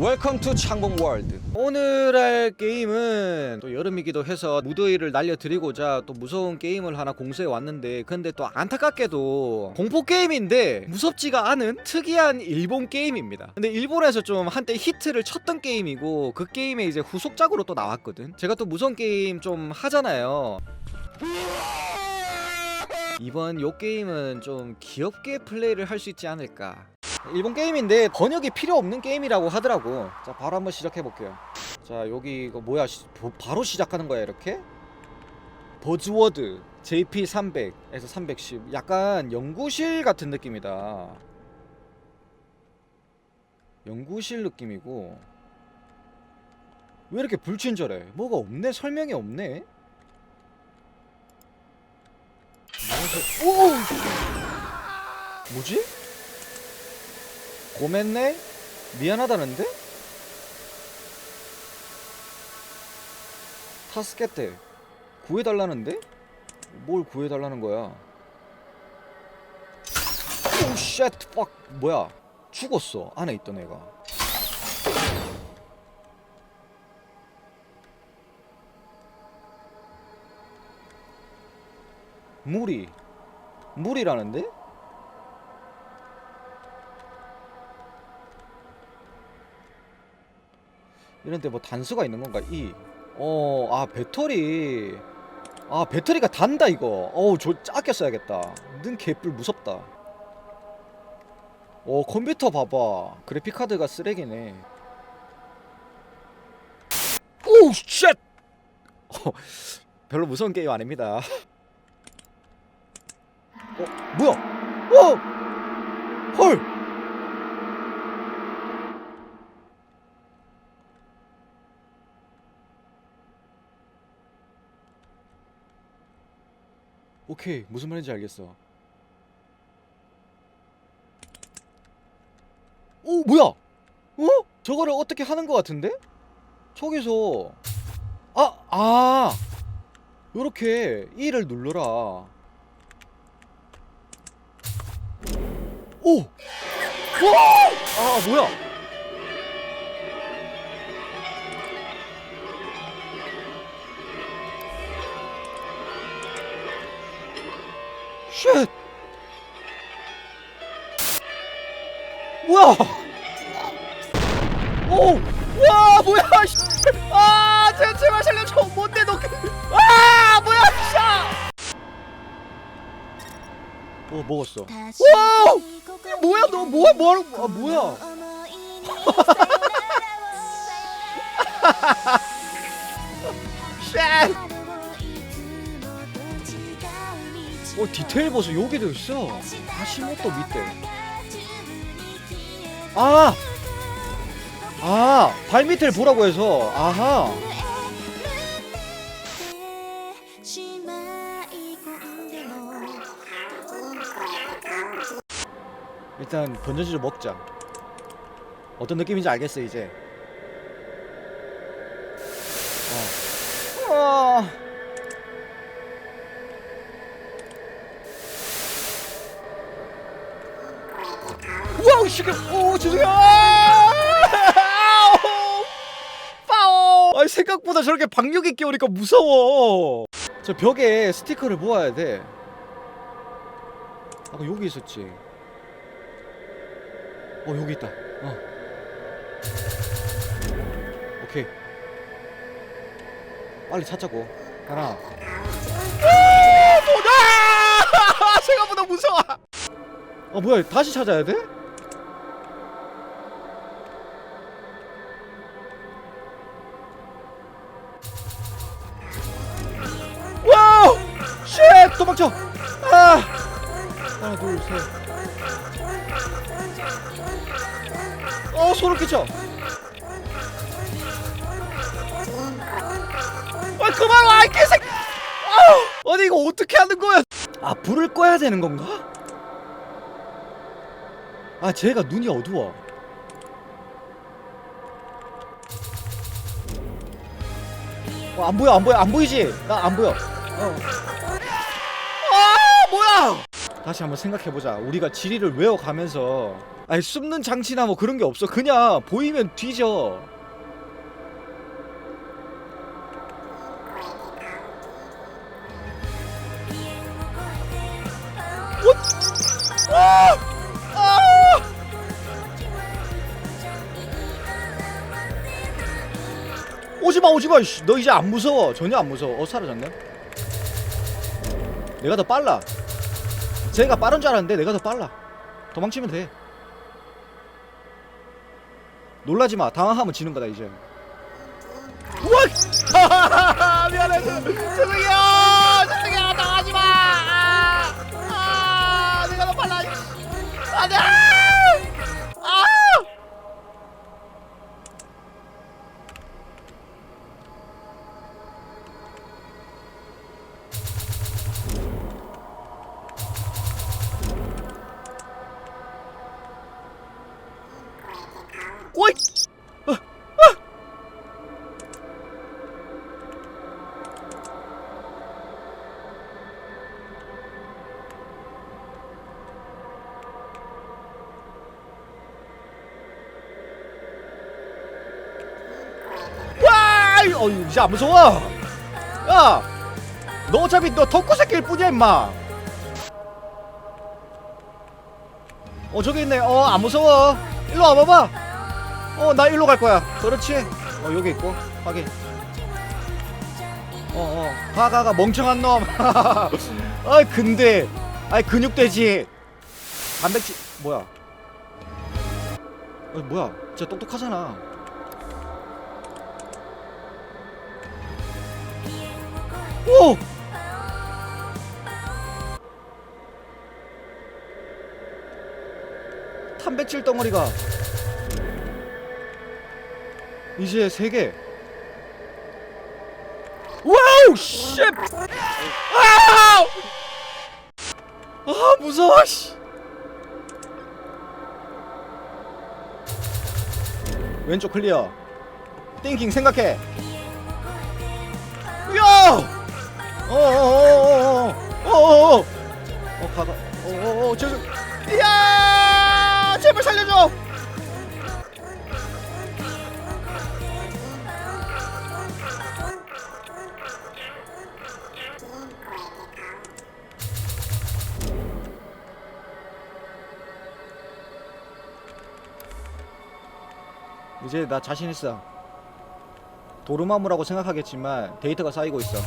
웰컴 투 창봉 월드 오늘 할 게임은 또 여름이기도 해서 무더위를 날려드리고자 또 무서운 게임을 하나 공수해 왔는데 근데 또 안타깝게도 공포 게임인데 무섭지가 않은 특이한 일본 게임입니다. 근데 일본에서 좀 한때 히트를 쳤던 게임이고 그 게임의 이제 후속작으로 또 나왔거든. 제가 또 무서운 게임 좀 하잖아요. 이번 요 게임은 좀 귀엽게 플레이를 할 수 있지 않을까 일본 게임인데 번역이 필요 없는 게임이라고 하더라고. 자 바로 한번 시작해 볼게요. 자 여기 이거 뭐야? 시- 보- 바로 시작하는 거야 이렇게? 버즈워드 JP300에서 310 약간 연구실 같은 느낌이다. 연구실 느낌이고. 왜 이렇게 불친절해? 뭐가 없네? 설명이 없네? 뭐지? 고맨네? 미안하다는데? 타스케테 구해달라는데? 뭘 구해달라는 거야? 오쉣 팍 뭐야 죽었어 안에 있던 애가 물이 물이라는데? 이런 데 뭐 단수가 있는 건가? 이. 어, 아, 배터리. 아, 배터리가 단다, 이거. 어우, 저 아껴 써야겠다. 는 개뿔 무섭다. 어, 컴퓨터 봐봐. 그래픽카드가 쓰레기네. 오우, 쉣! 어, 별로 무서운 게임 아닙니다. 어, 뭐야? 어! 헐! 오케이 무슨 말인지 알겠어 오 뭐야 어? 저거를 어떻게 하는 것 같은데? 저기서 아! 아! 요렇게 E를 눌러라 오! 와! 아 뭐야 쉣! 뭐야! 오! 와 뭐야! 씨! 아! 제, 제발 살려줘! 뭔데 너! 그- 아! 뭐야! 샤! 어 먹었어. 와! 이게 뭐야 너 뭐야 뭐하는 아 뭐야? 쉣! 어 디테일 보소 여기도 있어. 하시모토 밑에. 아! 아! 발 밑을 보라고 해서 아하. 일단 건전지를 먹자. 어떤 느낌인지 알겠어 이제. 어. 아. 시계. 오 죄송해요. 아! 파오. 생각보다 저렇게 박력 있게 오니까 무서워. 저 벽에 스티커를 모아야 돼. 아까 여기 있었지. 어 여기 있다. 어. 오케이. 빨리 찾자고. 하나. 아, 뭐야! 생각보다 무서워. 어 뭐야? 다시 찾아야 돼? 도망쳐! 아! 하나, 둘, 셋. 어 소름 끼쳐 아 그만 개새끼 아우 아니 이거 어떻게 하는 거야 아 불을 꺼야 되는 건가 아 쟤가 눈이 어두워 어, 안 보여 안 보여 안 보이지 나 안 보여 어. 아 뭐야? 다시 한번 생각해보자. 우리가 지리를 외워가면서 아니 숨는 장치나 뭐 그런 게 없어. 그냥 보이면 뒤져. 아! 아! 오지마 오지마 씨. 너 이제 안 무서워. 전혀 안 무서워. 어 사라졌네? 내가 더 빨라 쟤가 빠른 줄 알았는데 내가 더 빨라 도망치면 돼 놀라지 마 당황하면 지는 거다 이제 우와 미안해 죄송해요 죄송해요 당하지 마 아, 아 내가 더 빨라 안돼 어, 이제 안 무서워. 야, 너 어차피 너 덕후 새끼일 뿐이야 임마. 어 저기 있네. 어 안 무서워. 일로 와봐봐. 어 나 일로 갈 거야. 그렇지. 어 여기 있고 확인. 어어 가가가 멍청한 놈. 아 근데 아이 근육돼지. 단백질 뭐야? 어 뭐야? 진짜 똑똑하잖아. 오! 탄백질 덩어리가 이제 세 개. 와우 씨! 아! 아 무서워 씨. 왼쪽 클리어. 띵킹 생각해. 이제 나 자신 있어. 도루마무라고 생각하겠지만 데이터가 쌓이고 있어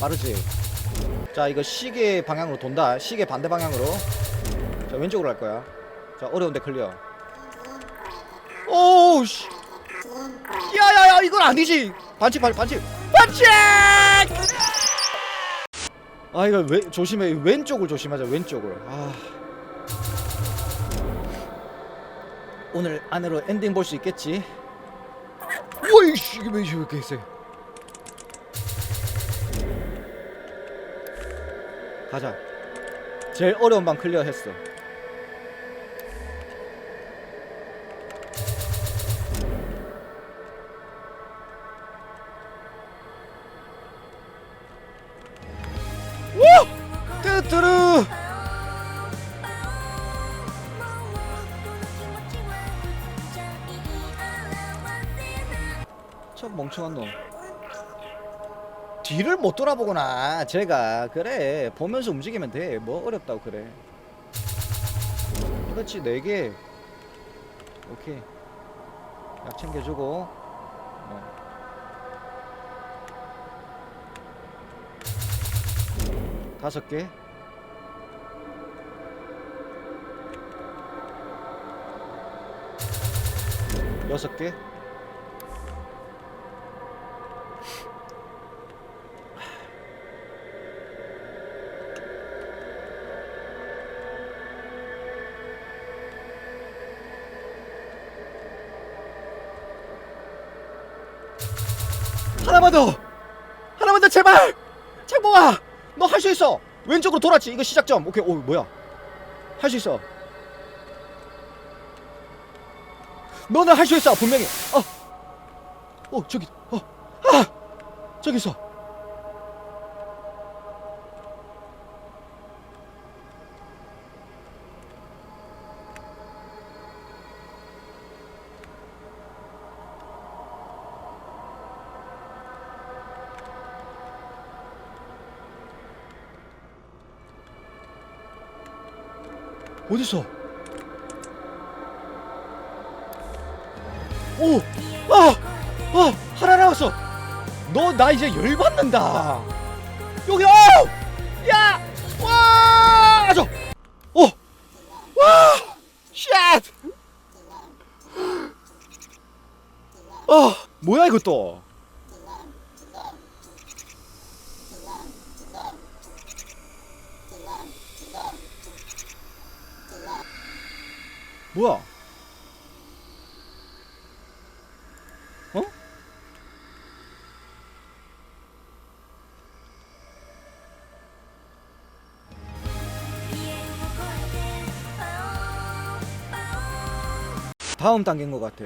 빠르지. 자 이거 시계 방향으로 돈다. 시계 반대 방향으로. 자 왼쪽으로 갈 거야. 자 어려운데 클리어. 오우씨. 야야야 이건 아니지. 반칙 반칙 반칙. 반칙! 아 이거 왜 조심해. 왼쪽을 조심하자 왼쪽을. 아. 오늘 안으로 엔딩 볼 수 있겠지? 오이씨 이게 왜 이렇게 했어 가자. 제일 어려운 방 클리어 했어. 못 돌아보구나. 제가 그래 보면서 움직이면 돼. 뭐 어렵다고 그래. 그렇지 4개 오케이. 약 챙겨주고. 어. 다섯 개. 여섯 개 하나만 더! 하나만 더 제발! 창봉아! 너 할 수 있어! 왼쪽으로 돌았지? 이거 시작점. 오케이. 오 뭐야? 할 수 있어. 너는 할 수 있어 분명히. 어 어 저기 어 아 저기 있어 어딨어? 오! 아! 아! 하나 남았어! 너 나 이제 열받는다! 여기, 어! 야! 와! 저! 어! 와! 쉣! 아! 뭐야 또? 뭐야? 어? 다음 단계인 것 같아.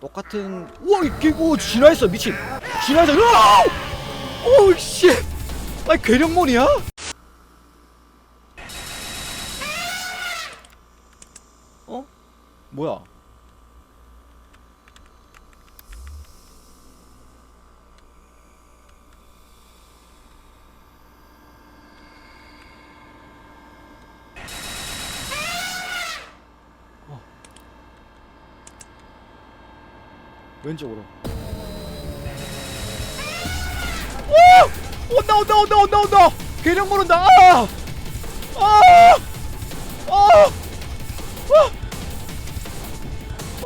똑같은 우와 이게 오 진화했어 미친 진화했어 으아! 오씨 아니 괴력몬이야? 뭐야? 어. 왼쪽으로. 오! 온다 온다 온다 온다 온다. 괴력 모른다. 아! 아! 아! 아!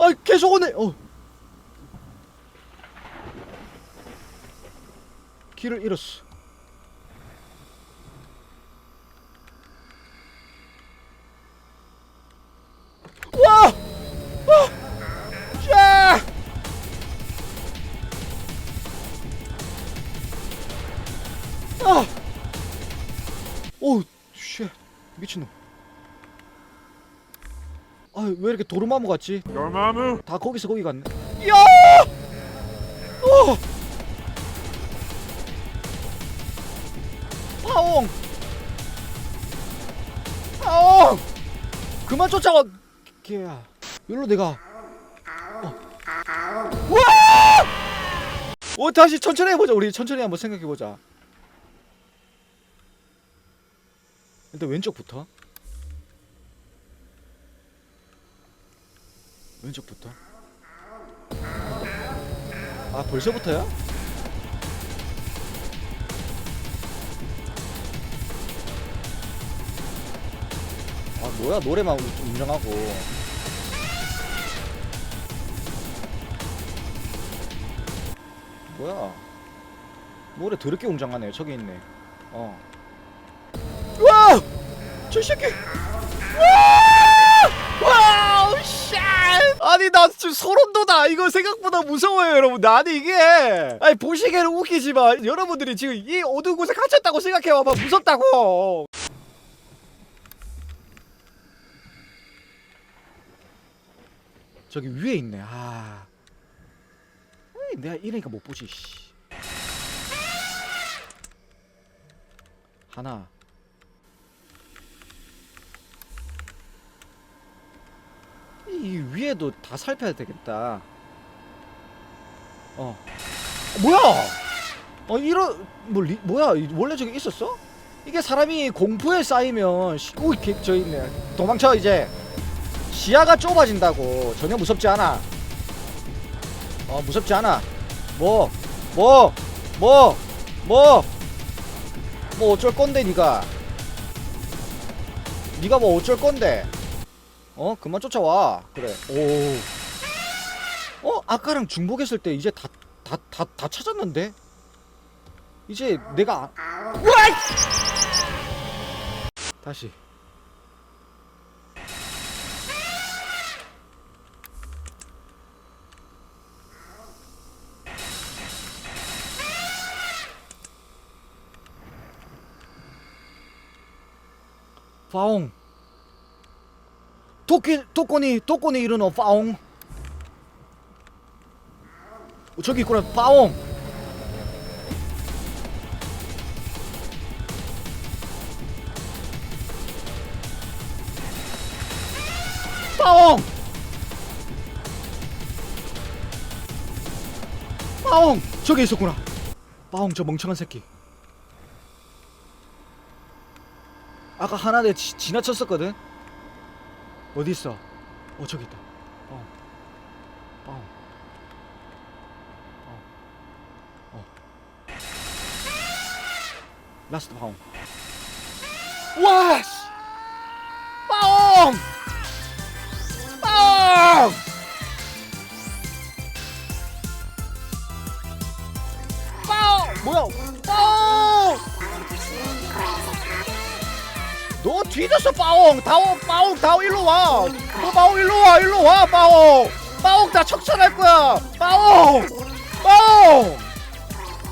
아 계속 오네. 어. 길을 잃었어. 와! 아! 자! 아! 오, 쉣. 미친놈. 아, 왜 이렇게 도루마무 같지? dormammu, 다 거기서 거기 갔네. 야! 어! 파옹! 파옹! 그만 쫓아와! 개야. 여기로 내가. 어. 와! 어, 다시 천천히 해보자. 우리 천천히 한번 생각해보자. 일단 왼쪽부터. 왼쪽부터. 아 벌써부터야? 아 뭐야 노래만 좀 인정하고 뭐야 노래 더럽게 웅장하네 저기 있네 어 와! 저 새끼 와! 나 지금 소름 돋아. 이거 생각보다 무서워요 여러분 아니 이게 아니 보시기에는 웃기지만 여러분들이 지금 이 어두운 곳에 갇혔다고 생각해봐 봐 무섭다고. 저기 위에 있네. 아. 에이, 내가 이러니까 못 보지 씨. 하나 이 위에도 다 살펴야 되겠다. 어. 뭐야? 어 이런 뭐 리, 뭐야? 이- 원래 저기 있었어? 이게 사람이 공포에 쌓이면 개, 저 있네. 도망쳐 이제. 시야가 좁아진다고. 전혀 무섭지 않아. 어 무섭지 않아. 뭐? 뭐? 뭐? 뭐? 뭐 어쩔 건데 니가? 니가 뭐 어쩔 건데? 어 그만 쫓아와. 그래. 오 어 아까랑 중복했을 때 이제 다 다 다다 찾았는데? 이제 내가 아... 우와! 다시. 파옹 토끼 토끼니 토끼니 이르노 파옹. 어, 저기 있구나. 파옹. 파옹. 파옹. 저기 있었구나. 파옹 저 멍청한 새끼. 아까 하나 내 지, 지나쳤었거든 어디 있어? 어 저기 있다. 어. 어. 어. 어. 라스트 파운. 와! 뒤졌어 빠옹. 다오 빠옹 다오 일로 와너 빠옹 일로 와 일로 와 빠옹. 빠옹 다 척천할 거야. 빠옹 빠옹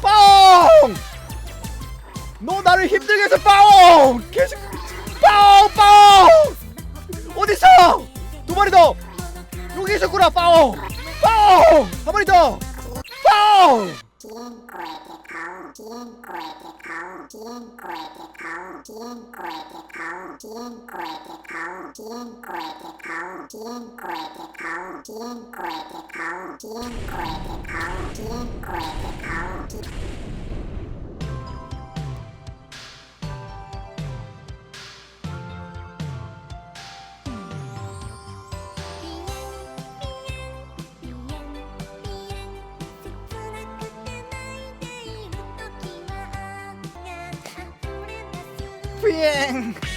빠옹. 너 나를 힘들게 해서 빠옹. 계속 빠옹 빠옹. 어딨어? 두 마리 더. 여기 있었구나 빠옹. 빠옹. 한 마리 더. 빠옹 비행코에게 가오 비행코에게 가오 비행코에게 가오 비행코에게 가오 비행 Spring!